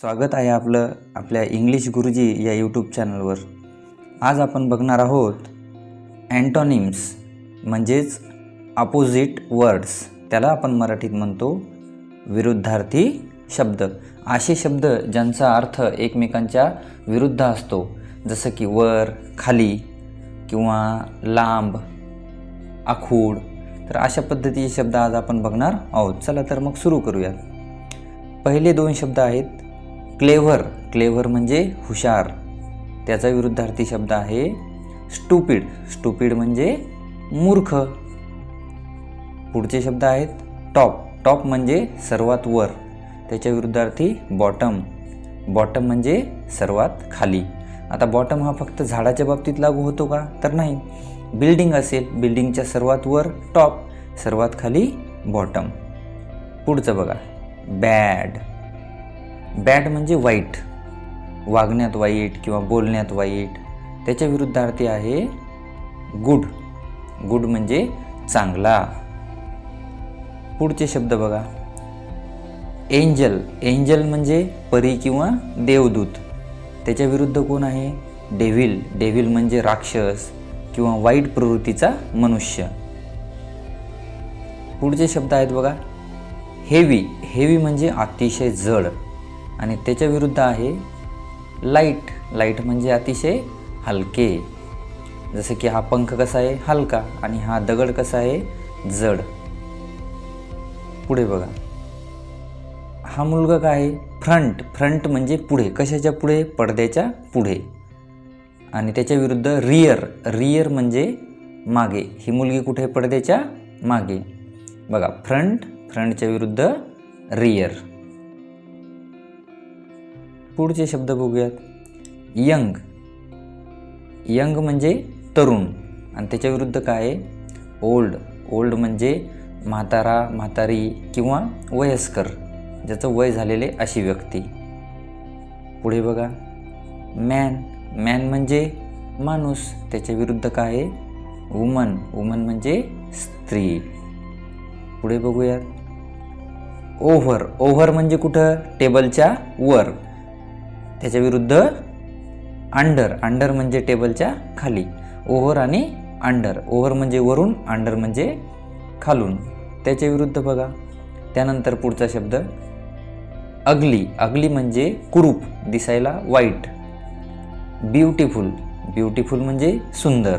स्वागत आहे आपलं आपल्या इंग्लिश गुरुजी या यूट्यूब चॅनलवर आज आपण बघणार आहोत अँटॉनिम्स म्हणजेच अपोजिट वर्ड्स त्याला आपण मराठीत म्हणतो विरुद्धार्थी शब्द. असे शब्द ज्यांचा अर्थ एकमेकांच्या विरुद्ध असतो. जसं की वर खाली किंवा लांब आखूड. तर अशा पद्धतीचे शब्द आज आपण बघणार आहोत. चला तर मग सुरू करूयात. पहिले दोन शब्द आहेत. क्लेव्हर. क्लेव्हर म्हणजे हुशार. त्याचा विरुद्धार्थी शब्द आहे स्टुपिड स्टुपिड म्हणजे मूर्ख. पुढचे शब्द आहेत टॉप टॉप म्हणजे सर्वात वर. त्याच्या विरुद्धार्थी बॉटम बॉटम म्हणजे सर्वात खाली. आता बॉटम हा फक्त झाडाच्या बाबतीत लागू होतो का? तर नाही. बिल्डिंग असेल बिल्डिंगच्या सर्वात वर टॉप सर्वात खाली बॉटम पुढचं बघा. बॅड बॅड म्हणजे वाईट. वागण्यात वाईट किंवा बोलण्यात वाईट. त्याच्या विरुद्धार्थी आहे गुड गुड म्हणजे चांगला. पुढचे शब्द बघा. एंजल एंजल म्हणजे परी किंवा देवदूत. त्याच्या विरुद्ध कोण आहे? डेव्हिल डेव्हिल म्हणजे राक्षस किंवा वाईट प्रवृत्तीचा मनुष्य. पुढचे शब्द आहेत बघा. हेवी हेवी म्हणजे अतिशय जड. आणि त्याच्या विरुद्ध आहे लाइट. लाइट म्हणजे अतिशय हलके. जसं की हा पंख कसा आहे? हलका आणि हा दगड कसा आहे? जड. पुढे बघा. हा मुलगा काय आहे? फ्रंट. फ्रंट म्हणजे पुढे. कशाच्या पुढे? पडद्याच्या पुढे. आणि त्याच्या विरुद्ध रियर रियर म्हणजे मागे. ही मुलगी कुठे पडद्याच्या मागे. बघा. फ्रंट. फ्रंटच्या विरुद्ध रियर पुढचे शब्द बघूयात. यंग. यंग म्हणजे तरुण. आणि त्याच्या विरुद्ध काय आहे? ओल्ड. ओल्ड म्हणजे म्हातारा म्हातारी किंवा वयस्कर ज्याचं वय झालेले अशी व्यक्ती. पुढे बघा. मॅन मॅन म्हणजे माणूस. त्याच्या विरुद्ध काय आहे? वुमन वुमन म्हणजे स्त्री. पुढे बघूयात. ओव्हर ओव्हर म्हणजे कुठं? टेबलच्या वर. त्याच्या विरुद्ध अंडर अंडर म्हणजे टेबलच्या खाली. ओव्हर आणि अंडर ओव्हर म्हणजे वरून अंडर म्हणजे खालून. त्याच्या विरुद्ध बघा. त्यानंतर पुढचा शब्द. अगली अगली म्हणजे कुरूप दिसायला वाईट ब्युटिफुल ब्युटिफुल म्हणजे सुंदर.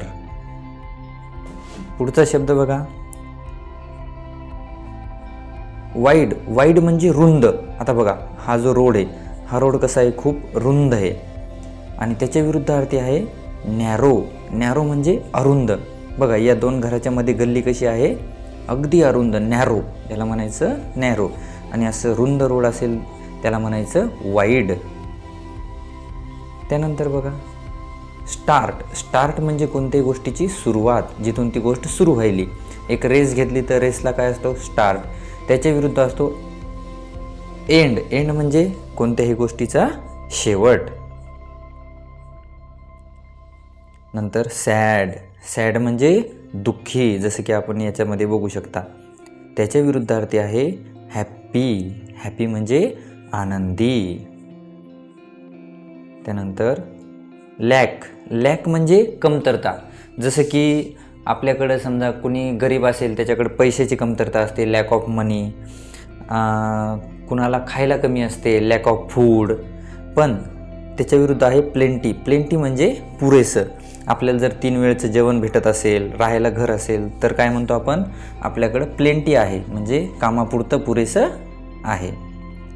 पुढचा शब्द बघा. वाईड वाईड म्हणजे रुंद. आता बघा हा जो रोड आहे हा रोड कसा आहे? खूप रुंद आहे. आणि त्याच्या विरुद्ध अर्थी आहे नॅरो नॅरो म्हणजे अरुंद. बघा या दोन घराच्या मध्ये गल्ली कशी आहे? अगदी अरुंद. नॅरो याला म्हणायचं नॅरो आणि असं रुंद रोड असेल त्याला म्हणायचं वाईड. त्यानंतर बघा स्टार्ट. स्टार्ट म्हणजे कोणत्याही गोष्टीची सुरुवात जिथून ती गोष्ट सुरू व्हायली. एक रेस घेतली तर रेसला काय असतो? स्टार्ट. त्याच्या विरुद्ध असतो एंड एंड म्हणजे कोणत्याही गोष्टीचा शेवट. नंतर सॅड सॅड म्हणजे दुःखी जसं की आपण याच्यामध्ये बघू शकता. त्याच्या विरुद्धार्थी आहे हॅप्पी हॅपी म्हणजे आनंदी. त्यानंतर लॅक लॅक म्हणजे कमतरता. जसं की आपल्याकडं समजा कोणी गरीब असेल त्याच्याकडे पैशाची कमतरता असते लॅक ऑफ मनी कुणाला खायला कमी असते लॅक ऑफ फूड पण त्याच्या विरुद्ध आहे प्लेंटी प्लेंटी म्हणजे पुरेसं. आपल्याला जर तीन वेळचं जेवण भेटत असेल राहायला घर असेल तर काय म्हणतो आपण? आपल्याकडं प्लेंटी आहे. म्हणजे कामापुरतं पुरेसं आहे.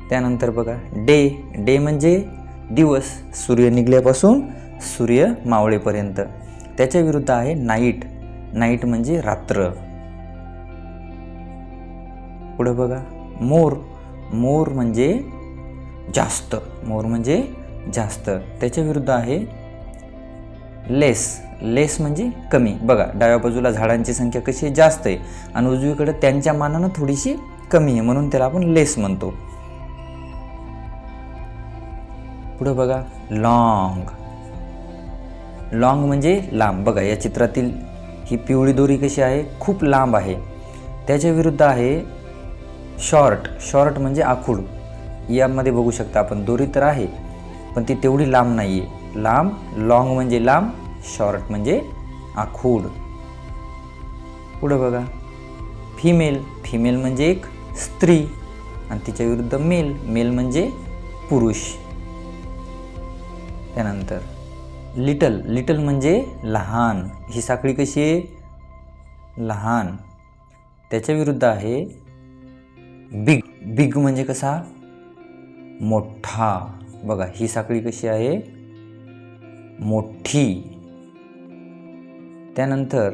त्यानंतर बघा डे डे म्हणजे दिवस. सूर्य निघल्यापासून सूर्य मावळेपर्यंत. त्याच्या विरुद्ध आहे नाईट नाईट म्हणजे रात्र. पुढं बघा मोर. मोर म्हणजे जास्त मोर म्हणजे जास्त. त्याच्या विरुद्ध आहे लेस. लेस म्हणजे कमी. बघा डाव्या बाजूला झाडांची संख्या कशी आहे? जास्त आहे. आणि उजवीकडे त्यांच्या मानानं थोडीशी कमी आहे. म्हणून त्याला आपण लेस म्हणतो. पुढं बघा. लॉंग. लॉंग म्हणजे लांब. बघा या चित्रातील ही पिवळी दोरी कशी आहे? खूप लांब आहे. त्याच्या विरुद्ध आहे शॉर्ट शॉर्ट म्हणजे आखूड. यामध्ये बघू शकता आपण दोरी तर आहे पण ती तेवढी लांब नाही आहे लांब लॉंग म्हणजे लांब शॉर्ट म्हणजे आखूड. पुढं बघा. फिमेल फिमेल म्हणजे एक स्त्री आणि तिच्या विरुद्ध मेल मेल म्हणजे पुरुष. त्यानंतर लिटल लिटल म्हणजे लहान. ही साखळी कशी आहे? लहान. त्याच्या विरुद्ध आहे बिग बिग म्हणजे कसा? मोठा. बघा ही साखळी कशी आहे? मोठी. त्यानंतर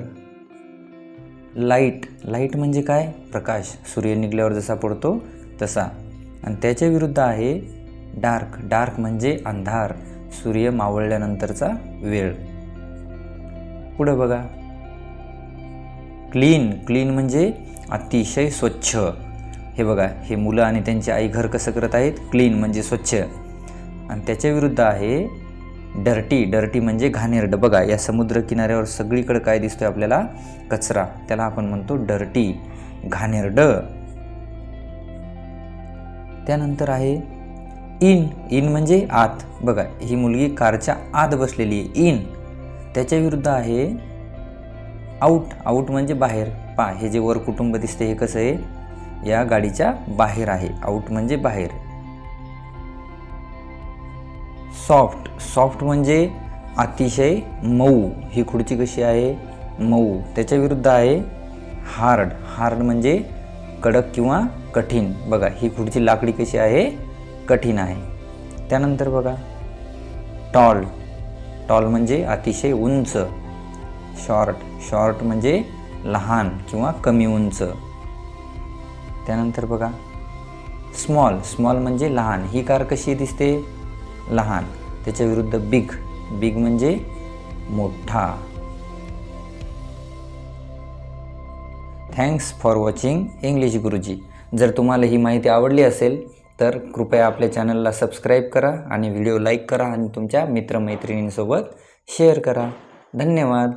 लाइट. लाइट म्हणजे काय? प्रकाश. सूर्य निघल्यावर जसा पडतो तसा. आणि त्याच्या विरुद्ध आहे डार्क. डार्क म्हणजे अंधार. सूर्य मावळल्यानंतरचा वेळ. पुढं बघा. क्लीन. क्लीन म्हणजे अतिशय स्वच्छ. हे बघा हे मुलं आणि त्यांची आई घर कसं करत आहेत? क्लीन म्हणजे स्वच्छ. आणि त्याच्या विरुद्ध आहे डर्टी डर्टी म्हणजे घाणेरड. बघा या समुद्र किनाऱ्यावर सगळीकडे काय दिसतोय आपल्याला? कचरा. त्याला आपण म्हणतो डर्टी घाणेरड. त्यानंतर आहे इन इन म्हणजे आत. बघा ही मुलगी कारच्या आत बसलेली आहे. इन त्याच्या विरुद्ध आहे आऊट आऊट म्हणजे बाहेर. पा हे जे वर कुटुंब दिसते हे कसं आहे? या गाडीच्या बाहेर आहे. आऊट म्हणजे बाहेर. सॉफ्ट सॉफ्ट म्हणजे अतिशय मऊ. ही खुर्ची कशी आहे? मऊ. त्याच्या विरुद्ध आहे हार्ड हार्ड म्हणजे कडक किंवा कठीण. बघा ही खुर्ची लाकडी कशी आहे? कठीण आहे. त्यानंतर बघा. टॉल टॉल म्हणजे अतिशय उंच. शॉर्ट शॉर्ट म्हणजे लहान किंवा कमी उंच. त्यानंतर बघा स्मॉल स्मॉल म्हणजे लहान. ही कार कशी दिसते? लहान. त्याच्या विरुद्ध बिग बिग म्हणजे मोठा. थँक्स फॉर वॉचिंग इंग्लिश गुरुजी जर तुम्हाला ही माहिती आवडली असेल तर कृपया आपल्या चॅनलला सबस्क्राईब करा आणि व्हिडिओ लाईक करा आणि तुमच्या मित्रमैत्रिणींसोबत शेअर करा. धन्यवाद.